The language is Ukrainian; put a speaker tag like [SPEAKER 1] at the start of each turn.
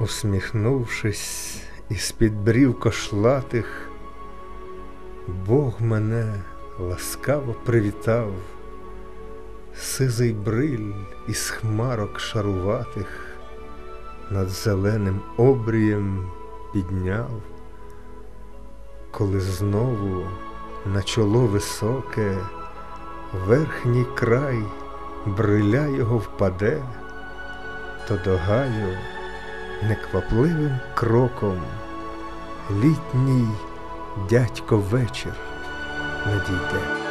[SPEAKER 1] Усміхнувшись із-під брів кошлатих, Бог мене ласкаво привітав, Сизий бриль із хмарок шаруватих Над зеленим обрієм підняв, Коли знову на чоло високе Верхній край бриля його впаде, То до гаю неквапливим кроком Літній дядько вечір надійде.